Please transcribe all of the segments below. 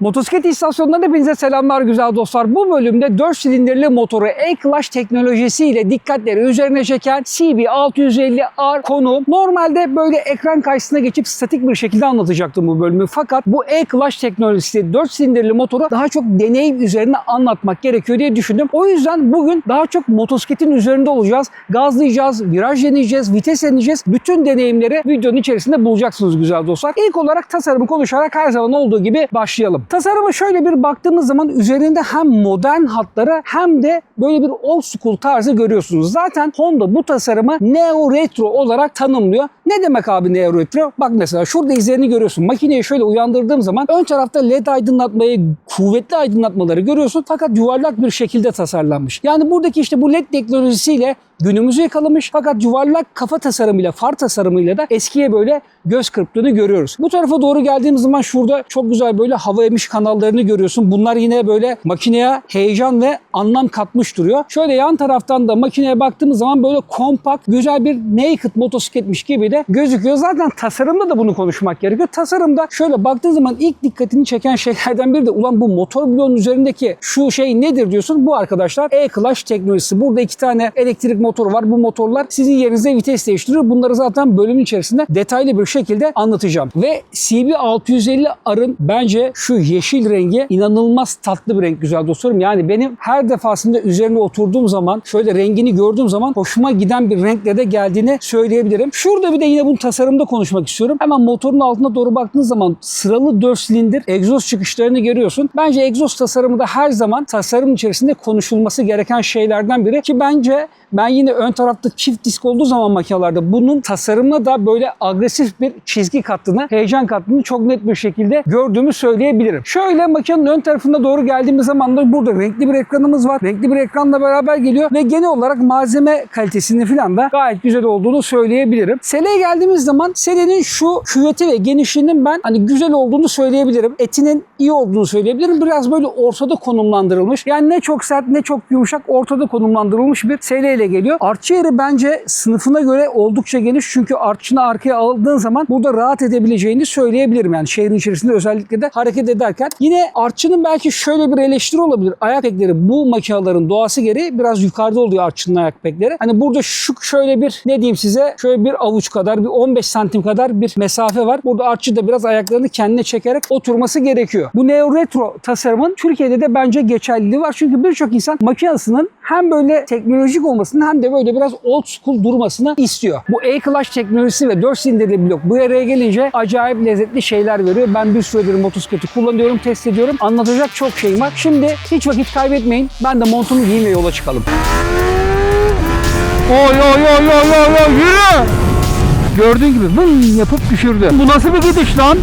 Motosiklet istasyonundan hepinize selamlar güzel dostlar. Bu bölümde 4 silindirli motoru E-Clutch teknolojisiyle dikkatleri üzerine çeken CB650R konu. Normalde böyle ekran karşısına geçip statik bir şekilde anlatacaktım bu bölümü. Fakat bu E-Clutch teknolojisi 4 silindirli motoru daha çok deneyim üzerine anlatmak gerekiyor diye düşündüm. O yüzden bugün daha çok motosikletin üzerinde olacağız. Gazlayacağız, viraj deneyeceğiz, vites deneyeceğiz. Bütün deneyimleri videonun içerisinde bulacaksınız güzel dostlar. İlk olarak tasarımı konuşarak her zaman olduğu gibi başlayalım. Tasarıma şöyle bir baktığımız zaman üzerinde hem modern hatları hem de böyle bir old school tarzı görüyorsunuz. Zaten Honda bu tasarımı neo retro olarak tanımlıyor. Ne demek abi neo? Bak mesela şurada izlerini görüyorsun. Makineyi şöyle uyandırdığım zaman ön tarafta led aydınlatmayı, kuvvetli aydınlatmaları görüyorsun fakat yuvarlak bir şekilde tasarlanmış. Yani buradaki işte bu led teknolojisiyle günümüzü yakalamış fakat yuvarlak kafa tasarımıyla, far tasarımıyla da eskiye böyle göz kırptığını görüyoruz. Bu tarafa doğru geldiğimiz zaman şurada çok güzel böyle hava emiş kanallarını görüyorsun. Bunlar yine böyle makineye heyecan ve anlam katmış duruyor. Şöyle yan taraftan da makineye baktığımız zaman böyle kompakt, güzel bir naked motosikletmiş gibi de gözüküyor. Zaten tasarımda da bunu konuşmak gerekiyor. Tasarımda şöyle baktığın zaman ilk dikkatini çeken şeylerden biri de ulan bu motor bloğunun üzerindeki şu şey nedir diyorsun. Bu arkadaşlar E-Clutch teknolojisi. Burada iki tane elektrik motoru var. Bu motorlar sizin yerinize vites değiştiriyor. Bunları zaten bölümün içerisinde detaylı bir şekilde anlatacağım. Ve CB650R'ın bence şu yeşil rengi inanılmaz tatlı bir renk güzel dostlarım. Yani benim her defasında üzerine oturduğum zaman şöyle rengini gördüğüm zaman hoşuma giden bir renkle de geldiğini söyleyebilirim. Şurada bir de yine bunun tasarımda konuşmak istiyorum. Hemen motorun altına doğru baktığınız zaman sıralı 4 silindir egzoz çıkışlarını görüyorsun. Bence egzoz tasarımı da her zaman tasarım içerisinde konuşulması gereken şeylerden biri ki bence ben yine ön tarafta çift disk olduğu zaman makinelerde bunun tasarımına da böyle agresif bir çizgi kattığını, heyecan kattığını çok net bir şekilde gördüğümü söyleyebilirim. Şöyle makinenin ön tarafına doğru geldiğimiz zaman da burada renkli bir ekranımız var. Renkli bir ekranla beraber geliyor ve genel olarak malzeme kalitesini falan da gayet güzel olduğunu söyleyebilirim. Sele'ye geldiğimiz zaman Sele'nin şu küveti ve genişliğinin ben hani güzel olduğunu söyleyebilirim. Etinin iyi olduğunu söyleyebilirim. Biraz böyle ortada konumlandırılmış. Yani ne çok sert ne çok yumuşak ortada konumlandırılmış bir Sele ile geliyor. Artçı bence sınıfına göre oldukça geniş. Çünkü artçını arkaya aldığın zaman burada rahat edebileceğini söyleyebilirim. Yani şehrin içerisinde özellikle de hareket ederken. Yine artçının belki şöyle bir eleştiri olabilir. Ayak pekleri bu makinelerin doğası gereği biraz yukarıda oluyor artçının ayak pekleri. Hani burada şu şöyle bir ne diyeyim size şöyle bir avuç kadar bir 15 santim kadar bir mesafe var. Burada artçı da biraz ayaklarını kendine çekerek oturması gerekiyor. Bu neo retro tasarımın Türkiye'de de bence geçerliliği var. Çünkü birçok insan makinesinin hem böyle teknolojik olmasını hem de böyle biraz old school durmasını istiyor. Bu E-Clutch teknolojisi ve 4 silindirli blok bu araya gelince acayip lezzetli şeyler veriyor. Ben bir süredir motosikleti kullanıyorum, test ediyorum. Anlatacak çok şeyim var. Şimdi hiç vakit kaybetmeyin. Ben de montumu giyeyim ve yola çıkalım. Oy oy oy oy oy oy yürü! Gördüğün gibi vın yapıp düşürdü. Bu nasıl bir gidiş lan?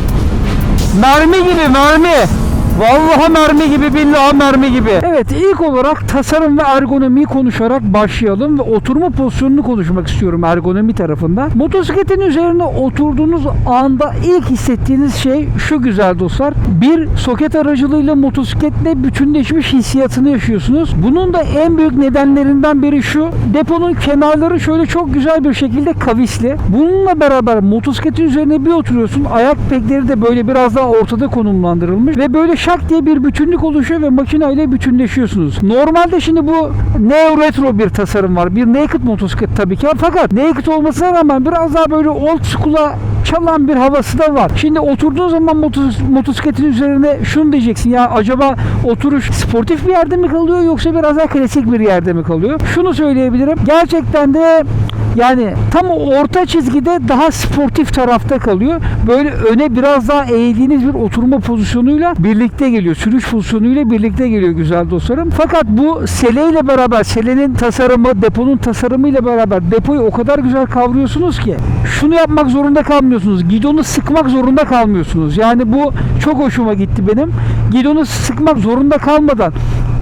Mermi gibi mermi. Vallahi mermi gibi billahi mermi gibi. Evet ilk olarak tasarım ve ergonomiyi konuşarak başlayalım ve oturma pozisyonunu konuşmak istiyorum ergonomi tarafında. Motosikletin üzerine oturduğunuz anda ilk hissettiğiniz şey şu güzel dostlar. Bir soket aracılığıyla motosikletle bütünleşmiş hissiyatını yaşıyorsunuz. Bunun da en büyük nedenlerinden biri şu. Deponun kenarları şöyle çok güzel bir şekilde kavisli. Bununla beraber motosikletin üzerine bir oturuyorsun. Ayak pekleri de böyle biraz daha ortada konumlandırılmış ve böyle şak diye bir bütünlük oluşuyor ve makineyle bütünleşiyorsunuz. Normalde şimdi bu neo retro bir tasarım var. Bir naked motosiklet tabii ki. Fakat naked olmasına rağmen biraz daha böyle old school'a çalan bir havası da var. Şimdi oturduğun zaman motos- motosikletin üzerine şunu diyeceksin ya acaba oturuş sportif bir yerde mi kalıyor yoksa biraz daha klasik bir yerde mi kalıyor? Şunu söyleyebilirim. Gerçekten de yani tam orta çizgide daha sportif tarafta kalıyor. Böyle öne biraz daha eğildiğiniz bir oturma pozisyonuyla birlikte geliyor. Sürüş pozisyonuyla birlikte geliyor güzel dostlarım. Fakat bu sele ile beraber selenin tasarımı, deponun tasarımıyla beraber depoyu o kadar güzel kavruyorsunuz ki şunu yapmak zorunda kalmıyorsunuz. Gidonu sıkmak zorunda kalmıyorsunuz. Yani bu çok hoşuma gitti benim. Gidonu sıkmak zorunda kalmadan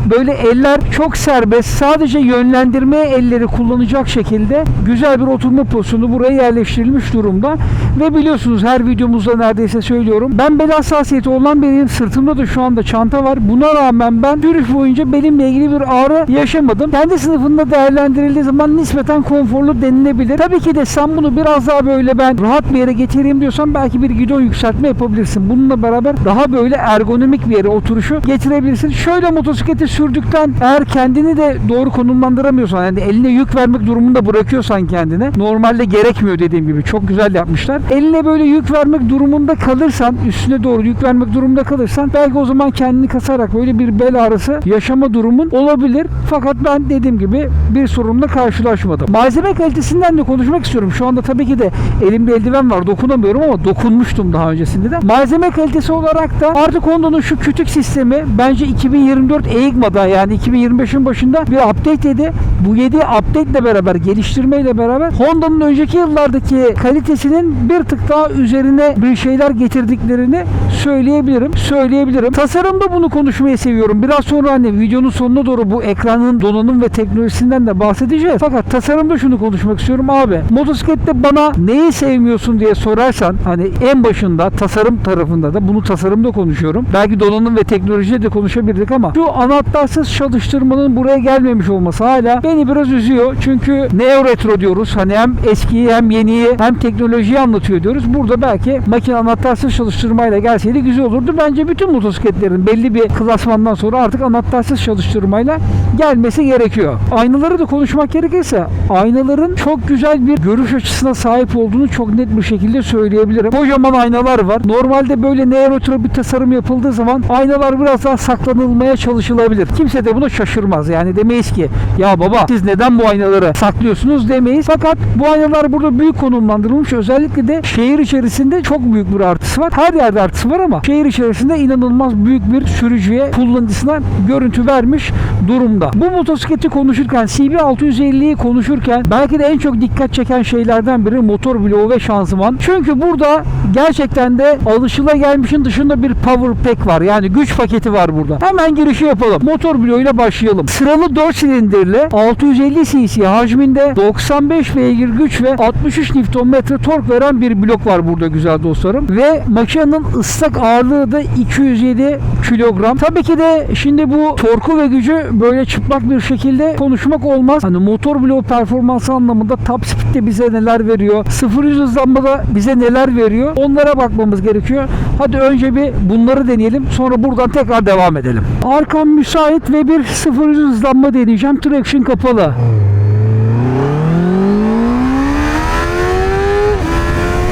böyle eller çok serbest. Sadece yönlendirmeye elleri kullanacak şekilde güzel bir oturma pozisyonu buraya yerleştirilmiş durumda. Ve biliyorsunuz her videomuzda neredeyse söylüyorum. Ben bel hassasiyeti olan biriyim. Sırtımda da şu anda çanta var. Buna rağmen ben sürüş boyunca belimle ilgili bir ağrı yaşamadım. Kendi sınıfında değerlendirildiği zaman nispeten konforlu denilebilir. Tabii ki de sen bunu biraz daha böyle ben rahat bir yere getireyim diyorsan belki bir gidon yükseltme yapabilirsin. Bununla beraber daha böyle ergonomik bir yere oturuşu getirebilirsin. Şöyle motosikleti sürdükten eğer kendini de doğru konumlandıramıyorsan yani eline yük vermek durumunda bırakıyorsan kendine normalde gerekmiyor dediğim gibi çok güzel yapmışlar. Eline böyle yük vermek durumunda kalırsan üstüne doğru yük vermek durumunda kalırsan belki o zaman kendini kasarak böyle bir bel ağrısı yaşama durumun olabilir. Fakat ben dediğim gibi bir sorunla karşılaşmadım. Malzeme kalitesinden de konuşmak istiyorum. Şu anda tabii ki de elimde eldiven var dokunamıyorum ama dokunmuştum daha öncesinde de. Malzeme kalitesi olarak da artık Honda'nın şu kütük sistemi bence 2024 EIGMA'da yani 2025'in başında bir update yedi. Bu yedi update ile beraber geliştirmeyle beraber Honda'nın önceki yıllardaki kalitesinin bir tık daha üzerine bir şeyler getirdiklerini söyleyebilirim. Söyleyebilirim. Tasarımda bunu konuşmayı seviyorum. Biraz sonra hani videonun sonuna doğru bu ekranın donanım ve teknolojisinden de bahsedeceğiz. Fakat tasarımda şunu konuşmak istiyorum abi. Motosiklette bana neyi sevmiyorsun diye sorarsan hani en başında tasarım tarafında da bunu tasarımda konuşuyorum. Belki donanım ve teknolojide de konuşabilirdik ama şu anahtarsız çalıştırmanın buraya gelmemiş olması hala beni biraz üzüyor. Çünkü neo retro diyoruz. Hani hem eskiyi hem yeniyi hem teknolojiyi anlatıyor diyoruz. Burada belki makine anahtarsız çalıştırmayla gelseydi güzel olurdu. Bence bütün motosikletlerin belli bir klasmandan sonra artık anahtarsız çalıştırmayla gelmesi gerekiyor. Aynaları da konuşmak gerekirse aynaların çok güzel bir görüş açısına sahip olduğunu çok net bir şekilde söyleyebilirim. Kocaman aynalar var. Normalde böyle neo retro bir tasarım yapıldığı zaman aynalar biraz daha saklanılmaya çalışılabilir. Kimse de buna şaşırmaz. Yani demeyiz ki ya baba siz neden bu aynaları saklıyorsunuz demeyiz. Fakat bu aynalar burada büyük konumlandırılmış. Özellikle de şehir içerisinde çok büyük bir artısı var. Her yerde artısı var ama şehir içerisinde inanılmaz büyük bir sürücüye, kullanıcısına görüntü vermiş durumda. Bu motosikleti konuşurken CB650'yi konuşurken belki de en çok dikkat çeken şeylerden biri motor bloğu ve şanzıman. Çünkü burada gerçekten de alışılagelmişin dışında bir power pack var. Yani güç paketi var burada. Hemen girişi yapalım. Motor bloğuyla başlayalım. Sıralı 4 silindirli 650 cc hacminde 95 beygir güç ve 63 Nm tork veren bir blok var burada güzel dostlarım. Ve makinenin ıslak ağırlığı da 207 kilogram. Tabii ki de şimdi bu torku ve gücü böyle çıplak bir şekilde konuşmak olmaz. Hani motor bloğu performansı anlamında top speed'de bize neler veriyor? 0 hızlanmada bize neler veriyor? Onlara bakmamız gerekiyor. Hadi önce bir bunları deneyelim. Sonra buradan tekrar devam edelim. Arkam müsait ve bir 0 hızlanma deneyeceğim. Traction kapalı.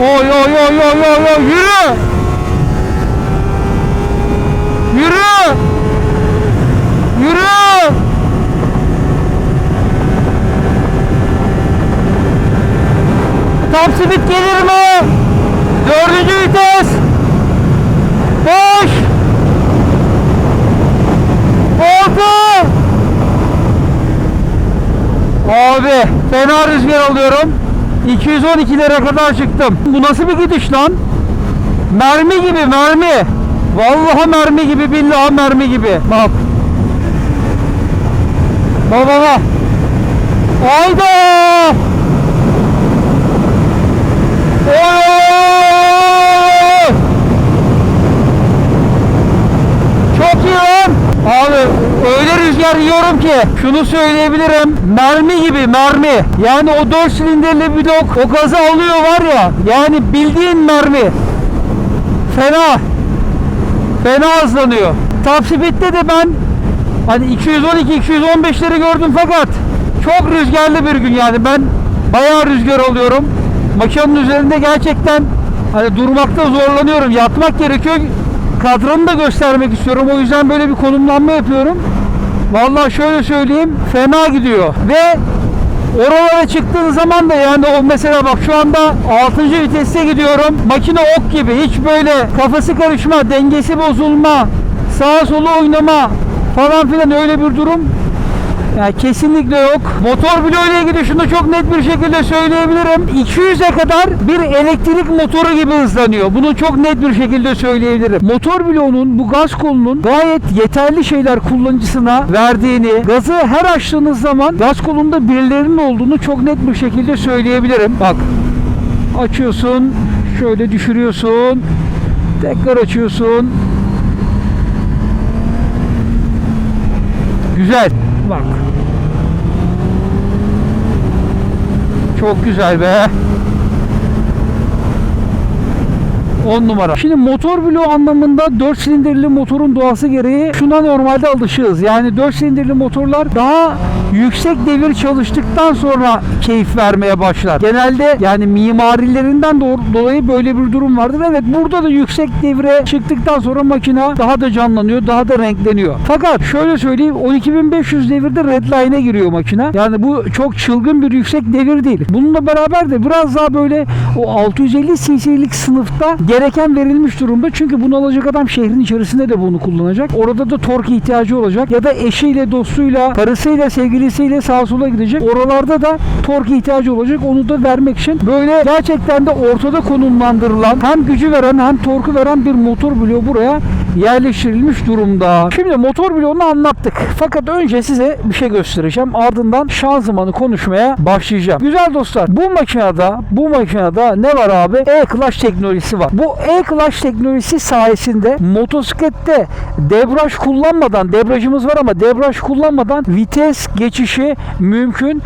Oy oy oy oy oy oy yürü! Yürü! Yürü! Top speed gelir mi? Dördüncü vites! Altı! Abi fena rüzgar alıyorum. 212'lere kadar çıktım. Bu nasıl bir gidiş lan? Mermi gibi mermi. Vallahi mermi gibi billahi mermi gibi. Bak. Bak bak bak. Hayda. Çok iyi lan. Abi öyle rüzgar yiyorum ki şunu söyleyebilirim. Mermi gibi mermi. Yani o 4 silindirli blok o gazı alıyor var ya. Yani bildiğin mermi. Fena. Fena hızlanıyor. Top de ben hani 212-215'leri gördüm fakat çok rüzgarlı bir gün yani ben bayağı rüzgar alıyorum. Makinenin üzerinde gerçekten hani durmakta zorlanıyorum. Yatmak gerekiyor. Kadranı da göstermek istiyorum. O yüzden böyle bir konumlanma yapıyorum. Vallahi şöyle söyleyeyim fena gidiyor. Ve oralara çıktığın zaman da yani o mesela bak şu anda 6. viteste gidiyorum. Makine ok gibi hiç böyle kafası karışma, dengesi bozulma, sağa sola oynama falan filan öyle bir durum Yani kesinlikle yok. Motor bloğuyla ilgili şunu çok net bir şekilde söyleyebilirim. 200'e kadar bir elektrik motoru gibi hızlanıyor. Bunu çok net bir şekilde söyleyebilirim. Motor bloğunun bu gaz kolunun gayet yeterli şeyler kullanıcısına verdiğini, gazı her açtığınız zaman gaz kolunda birilerinin olduğunu çok net bir şekilde söyleyebilirim. Bak açıyorsun, şöyle düşürüyorsun, tekrar açıyorsun. Güzel. Bak. Çok güzel be. 10 numara. Şimdi motor bloğu anlamında 4 silindirli motorun doğası gereği şuna normalde alışığız. Yani 4 silindirli motorlar daha yüksek devir çalıştıktan sonra keyif vermeye başlar. Genelde yani mimarilerinden dolayı böyle bir durum vardır. Evet burada da yüksek devre çıktıktan sonra makina daha da canlanıyor, daha da renkleniyor. Fakat şöyle söyleyeyim 12500 devirde redline'e giriyor makina. Yani bu çok çılgın bir yüksek devir değil. Bununla beraber de biraz daha böyle o 650 cc'lik sınıfta gereken verilmiş durumda. Çünkü bunu alacak adam şehrin içerisinde de bunu kullanacak. Orada da tork ihtiyacı olacak. Ya da eşiyle, dostuyla, karısıyla, sevgilisiyle sağa sola gidecek. Oralarda da tork ihtiyacı olacak. Onu da vermek için böyle gerçekten de ortada konumlandırılan hem gücü veren hem torku veren bir motor bloğu buraya yerleştirilmiş durumda. Şimdi motor bloğunu anlattık. Fakat önce size bir şey göstereceğim. Ardından şanzımanı konuşmaya başlayacağım. Güzel dostlar bu makinede bu makinede ne var abi? E-Clutch teknolojisi var. Bu E-Clutch teknolojisi sayesinde motosiklette debraj kullanmadan debrajımız var ama debraj kullanmadan vites geçişi mümkün.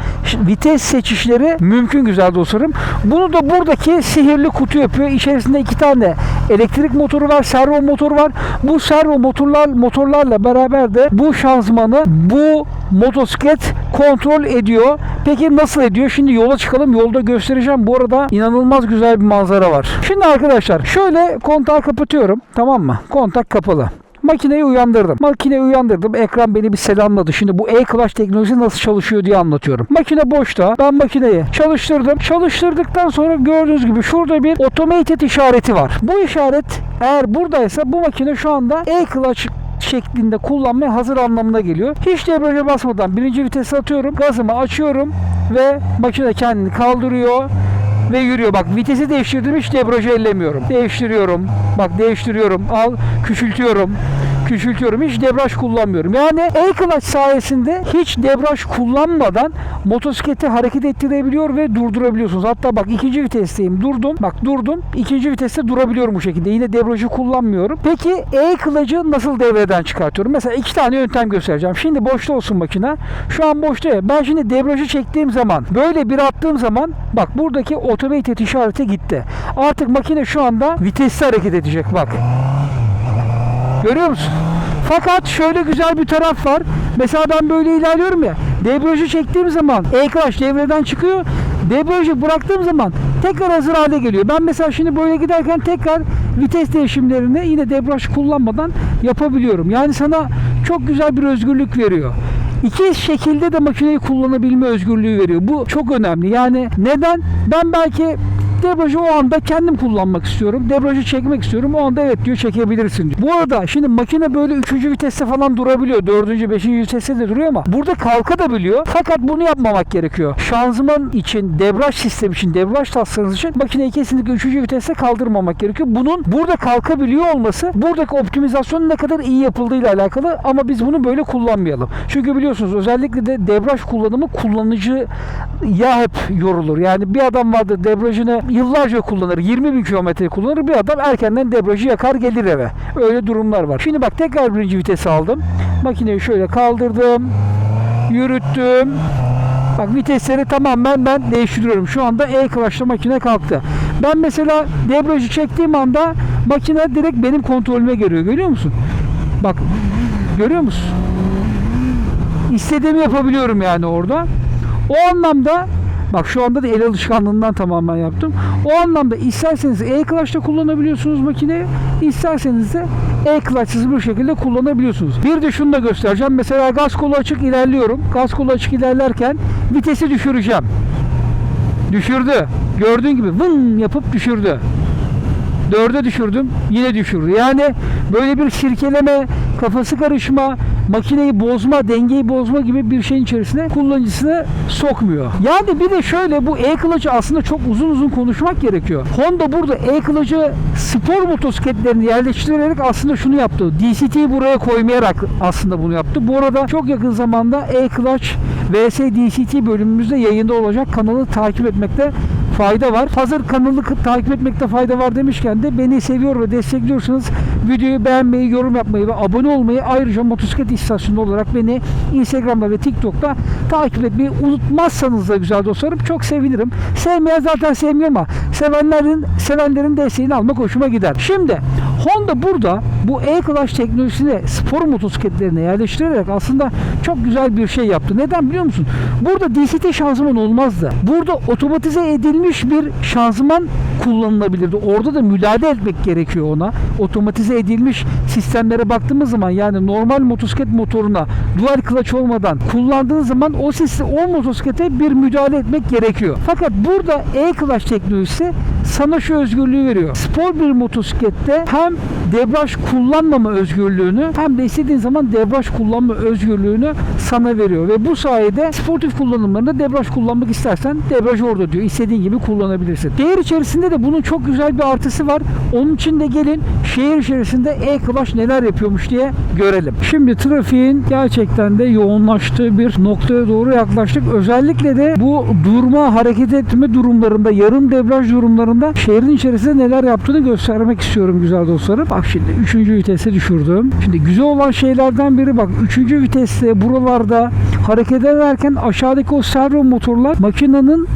Vites seçişleri mümkün güzel dostlarım. Bunu da buradaki sihirli kutu yapıyor. İçerisinde iki tane elektrik motoru var, servo motoru var. Bu servo motorlar motorlarla beraber de bu şanzımanı bu motosiklet kontrol ediyor. Peki nasıl ediyor? Şimdi yola çıkalım. Yolda göstereceğim. Bu arada inanılmaz güzel bir manzara var. Şimdi arkadaşlar şöyle kontağı kapatıyorum. Tamam mı? Kontak kapalı. Makineyi uyandırdım. Makineyi uyandırdım. Ekran beni bir selamladı. Şimdi bu e-clutch teknolojisi nasıl çalışıyor diye anlatıyorum. Makine boşta. Ben makineyi çalıştırdım. Çalıştırdıktan sonra gördüğünüz gibi şurada bir automated işareti var. Bu işaret eğer buradaysa bu makine şu anda e-clutch şeklinde kullanmaya hazır anlamına geliyor. Hiç debriyaja basmadan birinci vitese atıyorum. Gazımı açıyorum ve makine kendini kaldırıyor ve yürüyor. Bak vitesi değiştirdim hiç debriyajı ellemiyorum. Değiştiriyorum. Bak değiştiriyorum. Al küçültüyorum. Küçültüyorum. Hiç debriyaj kullanmıyorum. Yani e-clutch sayesinde hiç debriyaj kullanmadan motosikleti hareket ettirebiliyor ve durdurabiliyorsunuz. Hatta bak ikinci vitesteyim. Durdum. Bak durdum. İkinci viteste durabiliyorum bu şekilde. Yine debriyajı kullanmıyorum. Peki e-clutch'ı nasıl devreden çıkartıyorum? Mesela iki tane yöntem göstereceğim. Şimdi boşta olsun makine. Şu an boşta. Ben şimdi debriyajı çektiğim zaman böyle bir attığım zaman bak buradaki automated işareti gitti. Artık makine şu anda vitesli hareket edecek bak. Görüyor musun? Fakat şöyle güzel bir taraf var. Mesela ben böyle ilerliyorum ya. Debriyajı çektiğim zaman e-clutch devreden çıkıyor. Debriyajı bıraktığım zaman tekrar hazır hale geliyor. Ben mesela şimdi böyle giderken tekrar vites değişimlerini yine debriyaj kullanmadan yapabiliyorum. Yani sana çok güzel bir özgürlük veriyor. İki şekilde de makineyi kullanabilme özgürlüğü veriyor. Bu çok önemli. Yani neden? Ben belki debriyajı o anda kendim kullanmak istiyorum. Debriyajı çekmek istiyorum. O anda evet diyor çekebilirsin. Bu arada şimdi makine böyle 3. viteste falan durabiliyor. 4. 5. viteste de duruyor ama burada kalkabiliyor. Fakat bunu yapmamak gerekiyor. Şanzıman için, debriyaj sistemi için, debriyaj tasarınız için makineyi kesinlikle 3. viteste kaldırmamak gerekiyor. Bunun burada kalkabiliyor olması buradaki optimizasyonun ne kadar iyi yapıldığıyla alakalı ama biz bunu böyle kullanmayalım. Çünkü biliyorsunuz özellikle de debriyaj kullanımı kullanıcı ya hep yorulur. Yani bir adam vardır debriyajını yıllarca kullanır. 20 bin kilometre kullanır. Bir adam erkenden debriyajı yakar gelir eve. Öyle durumlar var. Şimdi bak tekrar birinci vitesi aldım. Makineyi şöyle kaldırdım. Yürüttüm. Bak vitesleri tamamen ben değiştiriyorum. Şu anda E-Clutch'ta makine kalktı. Ben mesela debriyajı çektiğim anda makine direkt benim kontrolüme geliyor. Görüyor musun? Bak görüyor musun? İstediğimi yapabiliyorum yani orada. O anlamda bak şu anda da el alışkanlığından tamamen yaptım. O anlamda isterseniz e-clutch'ta kullanabiliyorsunuz makineyi. isterseniz de e-clutch'sız bir şekilde kullanabiliyorsunuz. Bir de şunu da göstereceğim. Mesela gaz kolu açık ilerliyorum. Gaz kolu açık ilerlerken vitesi düşüreceğim. Düşürdü. Gördüğün gibi vın yapıp düşürdü. Dörde düşürdüm. Yine düşürdü. Yani böyle bir sirkeleme, kafası karışma, makineyi bozma, dengeyi bozma gibi bir şeyin içerisine kullanıcısını sokmuyor. Yani bir de şöyle bu e-kılıcı aslında çok uzun uzun konuşmak gerekiyor. Honda burada e-kılıcı spor motosikletlerini yerleştirerek aslında şunu yaptı. DCT'yi buraya koymayarak aslında bunu yaptı. Bu arada çok yakın zamanda e-clutch vs DCT bölümümüzde yayında olacak. Kanalı takip etmekte fayda var. Hazır kanalı takip etmekte fayda var demişken de beni seviyor ve destekliyorsanız videoyu beğenmeyi, yorum yapmayı ve abone olmayı ayrıca motosiklet istasyonu olarak beni Instagram'da ve TikTok'ta takip etmeyi unutmazsanız da güzel dostlarım çok sevinirim. Sevmeyen zaten sevmiyor ama sevenlerin sevenlerin desteğini almak hoşuma gider. Şimdi Honda burada bu e-Clutch teknolojisini spor motosikletlerine yerleştirerek aslında çok güzel bir şey yaptı. Neden biliyor musun? Burada DCT şanzıman olmazdı. Burada otomatize edilmiş bir şanzıman kullanılabilirdi. Orada da müdahale etmek gerekiyor ona. Otomatize edilmiş sistemlere baktığımız zaman yani normal motosiklet motoruna dual clutch olmadan kullandığınız zaman o sistem, o motosiklete bir müdahale etmek gerekiyor. Fakat burada e-clutch teknolojisi sana şu özgürlüğü veriyor. Spor bir motosiklette hem debriyaj kullanmama özgürlüğünü hem de istediğin zaman debriyaj kullanma özgürlüğünü sana veriyor ve bu sayede sportif kullanımlarında debriyaj kullanmak istersen debriyaj orada diyor. İstediğin gibi kullanabilirsin. Şehir içerisinde de bunun çok güzel bir artısı var. Onun için de gelin şehir içerisinde e-Clutch neler yapıyormuş diye görelim. Şimdi trafiğin gerçekten de yoğunlaştığı bir noktaya doğru yaklaştık. Özellikle de bu durma, hareket etme durumlarında, yarım debriyaj durumlarında şehrin içerisinde neler yaptığını göstermek istiyorum güzel dostlarım. Bak şimdi 3. vitese düşürdüm. Şimdi güzel olan şeylerden biri bak 3. viteste buralarda hareket ederken aşağıdaki o servo motorlar makinenin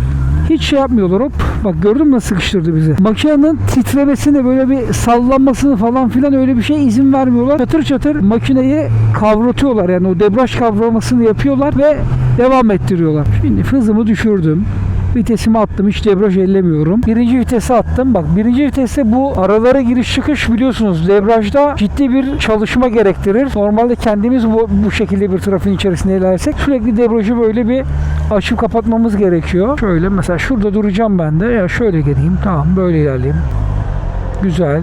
hiç şey yapmıyorlar hop. Bak gördün mü sıkıştırdı bizi. Makinenin titremesini böyle bir sallanmasını falan filan öyle bir şey izin vermiyorlar. Çatır çatır makineyi kavratıyorlar yani o debriyaj kavramasını yapıyorlar ve devam ettiriyorlar. Şimdi hızımı düşürdüm. Vitesimi attım. Hiç debriyaj ellemiyorum. Birinci vitese attım. Bak birinci viteste bu aralara giriş çıkış biliyorsunuz. Debriyajda ciddi bir çalışma gerektirir. Normalde kendimiz bu, bu şekilde bir trafiğin içerisinde ilerlersek sürekli debriyajı böyle bir açıp kapatmamız gerekiyor. Şöyle mesela şurada duracağım ben de. Ya şöyle geleyim. Tamam böyle ilerleyeyim. Güzel.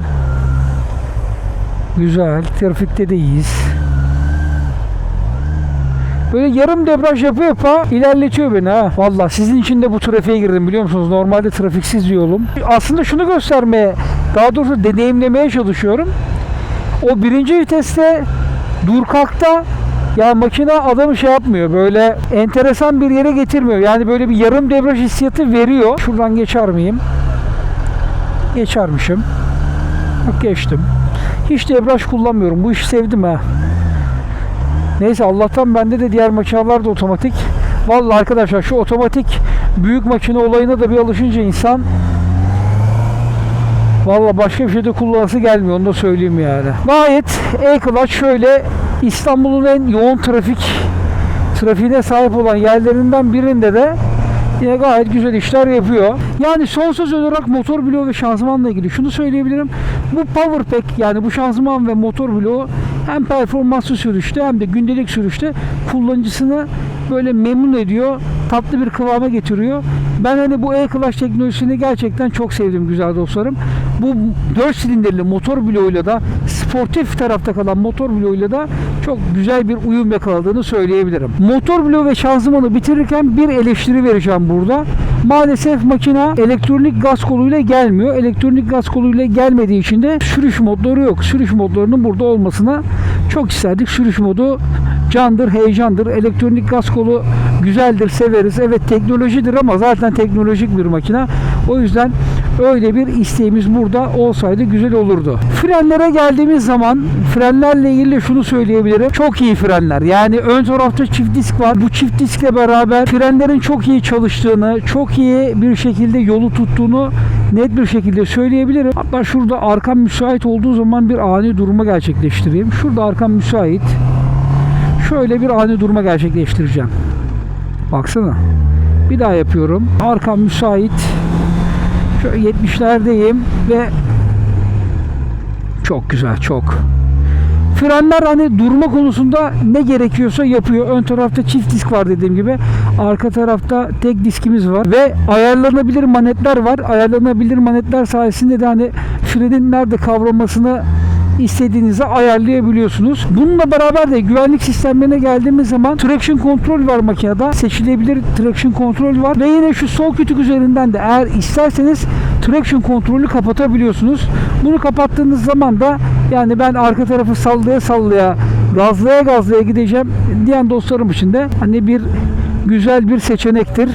Güzel. Trafikte de iyiyiz. Böyle yarım debriyaj yapı yapa ilerletiyor beni ha. Valla sizin için de bu trafiğe girdim biliyor musunuz? Normalde trafiksiz yolum. Aslında şunu göstermeye, daha doğrusu deneyimlemeye çalışıyorum. O birinci viteste dur kalkta ya makine adamı şey yapmıyor böyle enteresan bir yere getirmiyor. Yani böyle bir yarım debriyaj hissiyatı veriyor. Şuradan geçer miyim? Geçermişim. Bak geçtim. Hiç debriyaj kullanmıyorum. Bu işi sevdim ha. Neyse Allah'tan bende de diğer makineler de otomatik. Vallahi arkadaşlar şu otomatik büyük makine olayına da bir alışınca insan Vallahi başka bir şey de kullanası gelmiyor onu da söyleyeyim yani. Gayet E-Clutch şöyle İstanbul'un en yoğun trafik trafiğine sahip olan yerlerinden birinde de yine gayet güzel işler yapıyor. Yani son söz olarak motor bloğu ve şanzımanla ilgili şunu söyleyebilirim. Bu power pack yani bu şanzıman ve motor bloğu hem performanslı sürüşte hem de gündelik sürüşte kullanıcısını böyle memnun ediyor. Tatlı bir kıvama getiriyor. Ben hani bu e-Clutch teknolojisini gerçekten çok sevdim güzel dostlarım. Bu 4 silindirli motor bloğuyla da sportif tarafta kalan motor bloğuyla da çok güzel bir uyum yakaladığını söyleyebilirim. Motor bloğu ve şanzımanı bitirirken bir eleştiri vereceğim burada. Maalesef makina elektronik gaz koluyla gelmiyor. Elektronik gaz koluyla gelmediği için de sürüş modları yok. Sürüş modlarının burada olmasına çok isterdik. Sürüş modu candır, heyecandır. Elektronik gaz kolu güzeldir, severiz. Evet teknolojidir ama zaten teknolojik bir makine. O yüzden öyle bir isteğimiz burada olsaydı güzel olurdu. Frenlere geldiğimiz zaman frenlerle ilgili şunu söyleyebilirim. Çok iyi frenler. Yani ön tarafta çift disk var. Bu çift diskle beraber frenlerin çok iyi çalıştığını, çok iyi bir şekilde yolu tuttuğunu net bir şekilde söyleyebilirim. Hatta şurada arkam müsait olduğu zaman bir ani durma gerçekleştireyim. Şurada arkam müsait. Şöyle bir ani durma gerçekleştireceğim. Baksana. Bir daha yapıyorum. Arkam müsait. Şöyle 70'lerdeyim ve çok güzel çok. Frenler hani durma konusunda ne gerekiyorsa yapıyor. Ön tarafta çift disk var dediğim gibi. Arka tarafta tek diskimiz var ve ayarlanabilir manetler var. Ayarlanabilir manetler sayesinde de hani frenin nerede kavramasını istediğinizi ayarlayabiliyorsunuz. Bununla beraber de güvenlik sistemlerine geldiğimiz zaman traction kontrol var makinede. Seçilebilir traction kontrol var. Ve yine şu sol kütük üzerinden de eğer isterseniz traction kontrolü kapatabiliyorsunuz. Bunu kapattığınız zaman da yani ben arka tarafı sallaya sallaya gazlaya gazlaya gideceğim diyen dostlarım için de hani bir güzel bir seçenektir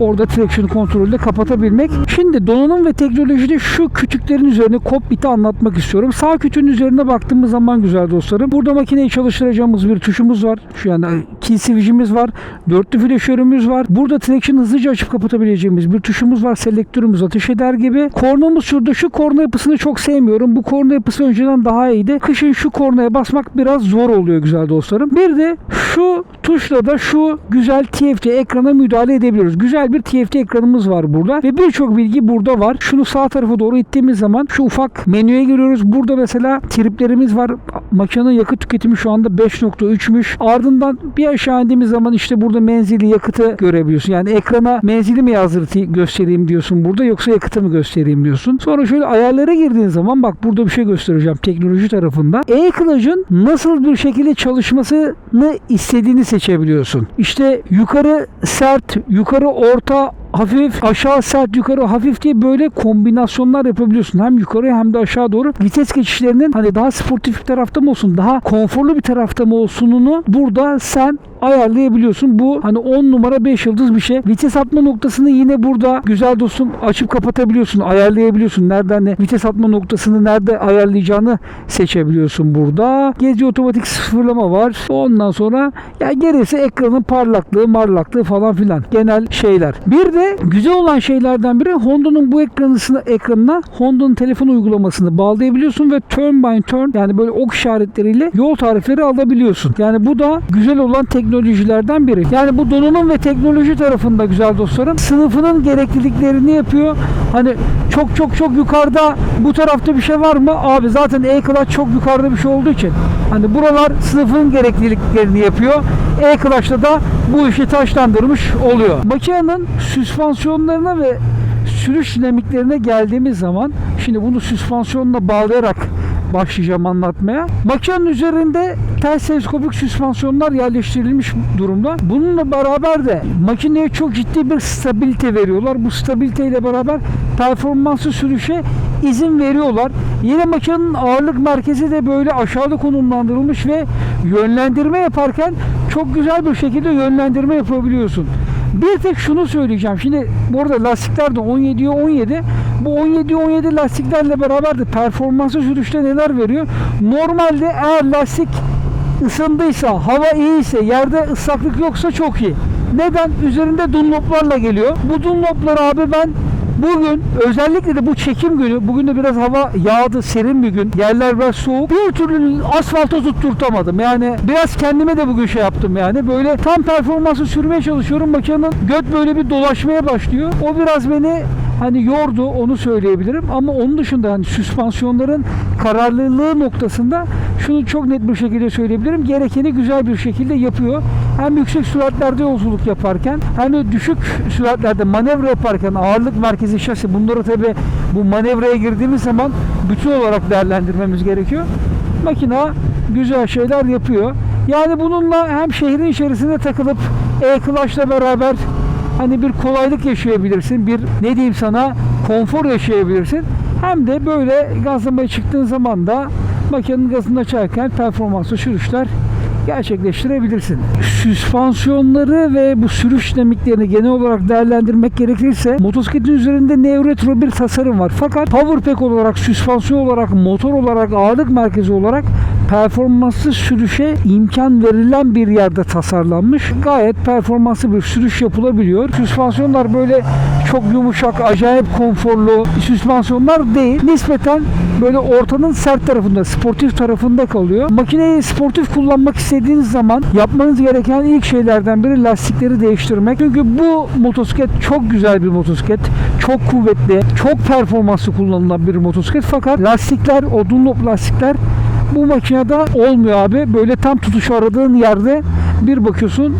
orada traction kontrolü kapatabilmek. Şimdi donanım ve teknolojide şu kütüklerin üzerine kokpiti anlatmak istiyorum. Sağ kütüğün üzerine baktığımız zaman güzel dostlarım. Burada makineyi çalıştıracağımız bir tuşumuz var. Şu yani kill switch'imiz var. Dörtlü flaşörümüz var. Burada traction hızlıca açıp kapatabileceğimiz bir tuşumuz var. Selektörümüz ateş eder gibi. Kornamız şurada. Şu korna yapısını çok sevmiyorum. Bu korna yapısı önceden daha iyiydi. Kışın şu kornaya basmak biraz zor oluyor güzel dostlarım. Bir de şu tuşla da şu güzel TFT ekrana müdahale edebiliyoruz. Güzel bir TFT ekranımız var burada ve birçok bilgi burada var. Şunu sağ tarafa doğru ittiğimiz zaman şu ufak menüye giriyoruz. Burada mesela triplerimiz var. Makinenin yakıt tüketimi şu anda 5.3'müş. Ardından bir aşağı indiğimiz zaman işte burada menzili yakıtı görebiliyorsun. Yani ekrana menzili mi yazdırtı göstereyim diyorsun burada yoksa yakıtı mı göstereyim diyorsun. Sonra şöyle ayarlara girdiğin zaman bak burada bir şey göstereceğim teknoloji tarafında. E-Clutch'ın nasıl bir şekilde çalışmasını istediğini seçebiliyorsun. İşte yukarı sert, yukarı orta hafif, aşağı sert, yukarı hafif diye böyle kombinasyonlar yapabiliyorsun. Hem yukarı hem de aşağı doğru. Vites geçişlerinin hani daha sportif bir tarafta mı olsun, daha konforlu bir tarafta mı olsununu burada sen ayarlayabiliyorsun. Bu hani 10 numara 5 yıldız bir şey. Vites atma noktasını yine burada güzel dostum açıp kapatabiliyorsun. Ayarlayabiliyorsun. Nereden ne vites atma noktasını nerede ayarlayacağını seçebiliyorsun burada. Gezi otomatik sıfırlama var. Ondan sonra ya gerisi ekranın parlaklığı, marlaklığı falan filan. Genel şeyler. Bir de güzel olan şeylerden biri Honda'nın bu ekranısına, ekranına Honda'nın telefon uygulamasını bağlayabiliyorsun ve turn by turn yani böyle ok işaretleriyle yol tarifleri alabiliyorsun. Yani bu da güzel olan teknolojilerden biri. Yani bu donanım ve teknoloji tarafında güzel dostlarım sınıfının gerekliliklerini yapıyor. Hani çok çok çok yukarıda bu tarafta bir şey var mı? Abi zaten E-Clutch çok yukarıda bir şey olduğu için hani buralar sınıfın gerekliliklerini yapıyor. E-Clutch'ta da bu işi taşlandırmış oluyor. Makinenin süspansiyonlarına ve sürüş dinamiklerine geldiğimiz zaman şimdi bunu süspansiyonla bağlayarak başlayacağım anlatmaya. Makinenin üzerinde ters teleskopik süspansiyonlar yerleştirilmiş durumda. Bununla beraber de makineye çok ciddi bir stabilite veriyorlar. Bu stabiliteyle beraber performanslı sürüşe izin veriyorlar. Yine makinenin ağırlık merkezi de böyle aşağıda konumlandırılmış ve yönlendirme yaparken çok güzel bir şekilde yönlendirme yapabiliyorsun. Bir tek şunu söyleyeceğim. Şimdi bu arada lastikler de 17'ye 17. Bu 17'ye 17 lastiklerle beraber de performanslı sürüşte neler veriyor? Normalde eğer lastik ısındıysa, hava iyiyse, yerde ıslaklık yoksa çok iyi. Neden? Üzerinde dunloplarla geliyor. Bu dunlopları abi ben Bugün özellikle de bu çekim günü, bugün de biraz hava yağdı, serin bir gün. Yerler biraz soğuk. Bir türlü asfalta tutturtamadım. Yani biraz kendime de bugün şey yaptım yani. Böyle tam performansı sürmeye çalışıyorum. Makinenin göt böyle bir dolaşmaya başlıyor. O biraz beni hani yordu onu söyleyebilirim ama onun dışında hani süspansiyonların kararlılığı noktasında şunu çok net bir şekilde söyleyebilirim. Gerekeni güzel bir şekilde yapıyor. Hem yüksek süratlerde yolculuk yaparken hem düşük süratlerde manevra yaparken ağırlık merkezi şasi bunları tabi bu manevraya girdiğimiz zaman bütün olarak değerlendirmemiz gerekiyor. Makina güzel şeyler yapıyor. Yani bununla hem şehrin içerisinde takılıp E-Clutch'la beraber hani bir kolaylık yaşayabilirsin. Bir ne diyeyim sana konfor yaşayabilirsin. Hem de böyle gazlamaya çıktığın zaman da makinenin gazını açarken performanslı sürüşler gerçekleştirebilirsin. Süspansiyonları ve bu sürüş dinamiklerini genel olarak değerlendirmek gerekirse motosikletin üzerinde neo retro bir tasarım var. Fakat power pack olarak, süspansiyon olarak, motor olarak, ağırlık merkezi olarak performanslı sürüşe imkan verilen bir yerde tasarlanmış. Gayet performanslı bir sürüş yapılabiliyor. Süspansiyonlar böyle çok yumuşak, acayip konforlu süspansiyonlar değil. Nispeten böyle ortanın sert tarafında, sportif tarafında kalıyor. Makineyi sportif kullanmak istediğiniz zaman yapmanız gereken ilk şeylerden biri lastikleri değiştirmek. Çünkü bu motosiklet çok güzel bir motosiklet. Çok kuvvetli, çok performanslı kullanılan bir motosiklet. Fakat lastikler, o Dunlop lastikler bu makinede olmuyor abi. Böyle tam tutuşu aradığın yerde bir bakıyorsun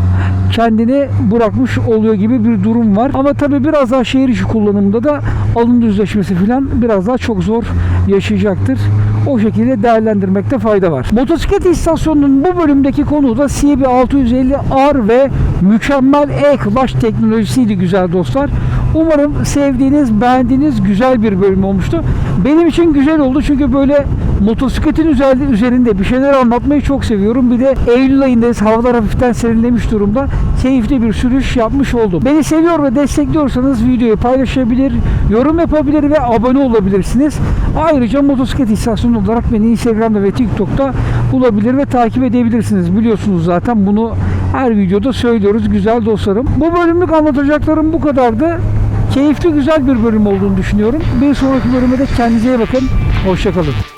kendini bırakmış oluyor gibi bir durum var. Ama tabii biraz daha şehir içi kullanımda da alın düzleşmesi falan biraz daha çok zor yaşayacaktır. O şekilde değerlendirmekte fayda var. Motosiklet istasyonunun bu bölümdeki konu da CB650R ve mükemmel E-Clutch teknolojisiydi güzel dostlar. Umarım sevdiğiniz, beğendiğiniz güzel bir bölüm olmuştu. Benim için güzel oldu çünkü böyle motosikletin üzerinde, bir şeyler anlatmayı çok seviyorum. Bir de Eylül ayındayız. Havalar hafiften serinlemiş durumda. Keyifli bir sürüş yapmış oldum. Beni seviyor ve destekliyorsanız videoyu paylaşabilir, yorum yapabilir ve abone olabilirsiniz. Ayrıca motosiklet istasyonu olarak beni Instagram'da ve TikTok'ta bulabilir ve takip edebilirsiniz. Biliyorsunuz zaten bunu her videoda söylüyoruz güzel dostlarım. Bu bölümlük anlatacaklarım bu kadardı. Keyifli güzel bir bölüm olduğunu düşünüyorum. Bir sonraki bölüme de kendinize iyi bakın. Hoşçakalın.